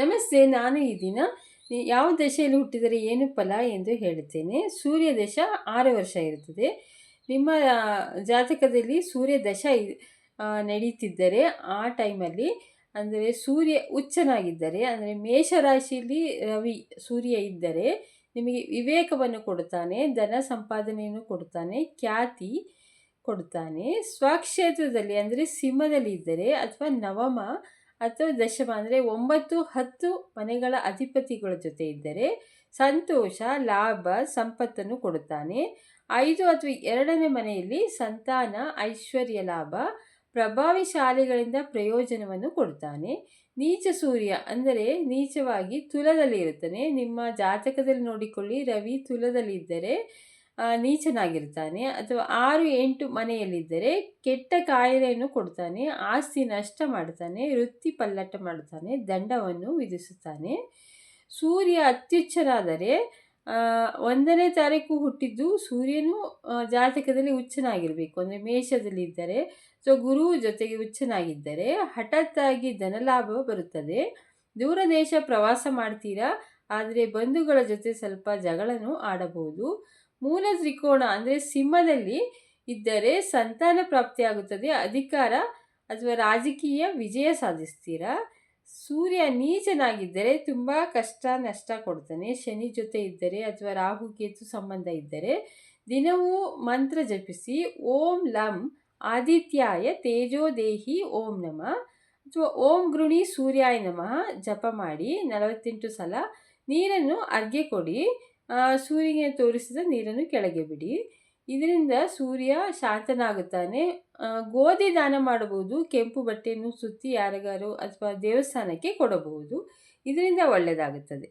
ನಮಸ್ತೆ, ನಾನು ಈ ದಿನ ಯಾವ ದಶೆಯಲ್ಲಿ ಹುಟ್ಟಿದರೆ ಏನು ಫಲ ಎಂದು ಹೇಳುತ್ತೇನೆ. ಸೂರ್ಯ ದಶ ಆರು ವರ್ಷ ಇರುತ್ತದೆ. ನಿಮ್ಮ ಜಾತಕದಲ್ಲಿ ಸೂರ್ಯ ದಶ ನಡೀತಿದ್ದರೆ ಆ ಟೈಮಲ್ಲಿ, ಅಂದರೆ ಸೂರ್ಯ ಉಚ್ಚನಾಗಿದ್ದರೆ, ಅಂದರೆ ಮೇಷರಾಶಿಯಲ್ಲಿ ರವಿ ಸೂರ್ಯ ಇದ್ದರೆ, ನಿಮಗೆ ವಿವೇಕವನ್ನು ಕೊಡುತ್ತಾನೆ, ಧನ ಸಂಪಾದನೆಯನ್ನು ಕೊಡುತ್ತಾನೆ, ಖ್ಯಾತಿ ಕೊಡುತ್ತಾನೆ. ಸ್ವಕ್ಷೇತ್ರದಲ್ಲಿ ಅಂದರೆ ಸಿಂಹದಲ್ಲಿ ಇದ್ದರೆ ಅಥವಾ ನವಮ ಅಥವಾ ದಶಮ ಅಂದರೆ ಒಂಬತ್ತು, ಹತ್ತು ಮನೆಗಳ ಅಧಿಪತಿಗಳ ಜೊತೆ ಇದ್ದರೆ ಸಂತೋಷ, ಲಾಭ, ಸಂಪತ್ತನ್ನು ಕೊಡುತ್ತಾನೆ. ಐದು ಅಥವಾ ಎರಡನೇ ಮನೆಯಲ್ಲಿ ಸಂತಾನ, ಐಶ್ವರ್ಯ, ಲಾಭ, ಪ್ರಭಾವಿ ಶಾಲೆಗಳಿಂದ ಪ್ರಯೋಜನವನ್ನು ಕೊಡುತ್ತಾನೆ. ನೀಚ ಸೂರ್ಯ ಅಂದರೆ ನೀಚವಾಗಿ ತುಲದಲ್ಲಿ ಇರುತ್ತಾನೆ. ನಿಮ್ಮ ಜಾತಕದಲ್ಲಿ ನೋಡಿಕೊಳ್ಳಿ, ರವಿ ತುಲದಲ್ಲಿ ಇದ್ದರೆ ನೀಚನಾಗಿರ್ತಾನೆ. ಅಥವಾ ಆರು ಎಂಟು ಮನೆಯಲ್ಲಿದ್ದರೆ ಕೆಟ್ಟ ಕಾಯಿಲೆಯನ್ನು ಕೊಡ್ತಾನೆ, ಆಸ್ತಿ ನಷ್ಟ ಮಾಡ್ತಾನೆ, ವೃತ್ತಿ ಪಲ್ಲಟ ಮಾಡುತ್ತಾನೆ ದಂಡವನ್ನು ವಿಧಿಸುತ್ತಾನೆ. ಸೂರ್ಯ ಅತ್ಯುಚ್ಚನಾದರೆ ಒಂದನೇ ತಾರೀಕು ಹುಟ್ಟಿದ್ದು ಸೂರ್ಯನು ಜಾತಕದಲ್ಲಿ ಉಚ್ಚನಾಗಿರಬೇಕು ಅಂದರೆ ಮೇಷದಲ್ಲಿ ಇದ್ದರೆ ಸೊ ಗುರು ಜೊತೆಗೆ ಉಚ್ಚನಾಗಿದ್ದರೆ ಹಠಾತ್ತಾಗಿ ಧನಲಾಭ ಬರುತ್ತದೆ. ದೂರ ದೇಶ ಪ್ರವಾಸ ಮಾಡ್ತೀರಾ? ಆದರೆ ಬಂಧುಗಳ ಜೊತೆ ಸ್ವಲ್ಪ ಜಗಳನು ಆಡಬಹುದು. ಮೂಲ ತ್ರಿಕೋಣ ಅಂದರೆ ಸಿಂಹದಲ್ಲಿ ಇದ್ದರೆ ಸಂತಾನ ಪ್ರಾಪ್ತಿಯಾಗುತ್ತದೆ, ಅಧಿಕಾರ ಅಥವಾ ರಾಜಕೀಯ ವಿಜಯ ಸಾಧಿಸ್ತೀರಾ. ಸೂರ್ಯ ನೀಚನಾಗಿದ್ದರೆ ತುಂಬ ಕಷ್ಟ, ನಷ್ಟ ಕೊಡ್ತಾನೆ. ಶನಿ ಜೊತೆ ಇದ್ದರೆ ಅಥವಾ ರಾಹು, ಕೇತು ಸಂಬಂಧ ಇದ್ದರೆ ದಿನವೂ ಮಂತ್ರ ಜಪಿಸಿ, ಓಂ ಲಂ ಆದಿತ್ಯಾಯ ತೇಜೋದೇಹಿ ಓಂ ನಮಃ ಅಥವಾ ಓಂ ಗೃಣಿ ಸೂರ್ಯಾಯ ನಮಃ ಜಪ ಮಾಡಿ ನಲವತ್ತೆಂಟು ಸಲ ನೀರನ್ನು ಅರ್ಗೆ ಕೊಡಿ. ಸೂರ್ಯನಿಗೆ ತೋರಿಸಿದ ನೀರನ್ನು ಕೆಳಗೆ ಬಿಡಿ. ಇದರಿಂದ ಸೂರ್ಯ ಶಾಂತನಾಗುತ್ತಾನೆ. ಗೋಧಿ ದಾನ ಮಾಡಬಹುದು, ಕೆಂಪು ಬಟ್ಟೆಯನ್ನು ಸುತ್ತಿ ಯಾರಿಗಾರು ಅಥವಾ ದೇವಸ್ಥಾನಕ್ಕೆ ಕೊಡಬಹುದು. ಇದರಿಂದ ಒಳ್ಳೆಯದಾಗುತ್ತದೆ.